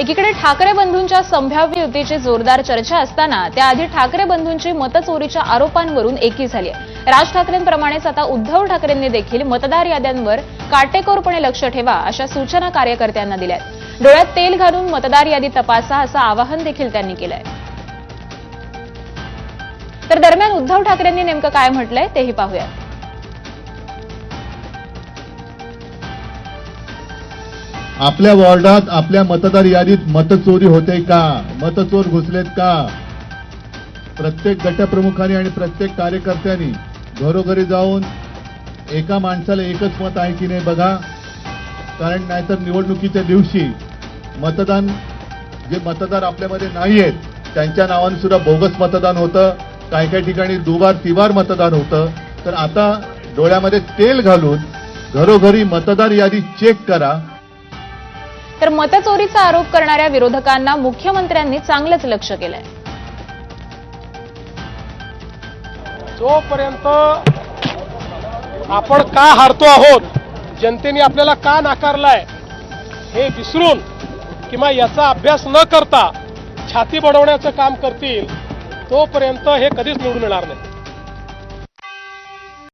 एकीकडे ठाकरे बंधूंच्या संभाव्य युतीची जोरदार चर्चा असताना त्याआधी ठाकरे बंधूंची मतचोरीच्या आरोपांवरून एकी झाली आहे. राज ठाकरेंप्रमाणेच आता उद्धव ठाकरेंनी देखील मतदार याद्यांवर काटेकोरपणे लक्ष ठेवा अशा सूचना कार्यकर्त्यांना दिल्या आहेत. डोळ्यात तेल घालून मतदार यादी तपासा असं आवाहन देखील त्यांनी केलंय तर दरम्यान उद्धव ठाकरेंनी नेमकं काय म्हटलंय तेही पाहूयात. आपल्या वॉर्डात आपल्या मतदार यादीत मतचोरी होते का? मतचोर घुसलेत का? प्रत्येक गटप्रमुखांनी आणि प्रत्येक कार्यकर्त्यांनी घरोघरी जाऊन एका माणसाला एकच मत आहे की नाही बघा. कारण नाहीतर निवडणुकीच्या दिवशी मतदान जे मतदार आपल्यामध्ये नाही आहेत त्यांच्या नावाने सुद्धा बोगस मतदान होतं. काही काही ठिकाणी दुबार तिबार मतदान होतं. तर आता डोळ्यामध्ये तेल घालून घरोघरी मतदार यादी चेक करा. तर मतचोरीचा आरोप करणाऱ्या विरोधकांना मुख्यमंत्र्यांनी चांगलंच लक्ष केलंय. जोपर्यंत आपण का हारतो आहोत जनतेने आपल्याला का नाकारलाय हे विसरून किंवा याचा अभ्यास न करता छाती बडवण्याचं काम करतील तोपर्यंत हे कधीच निवडून येणार नाही.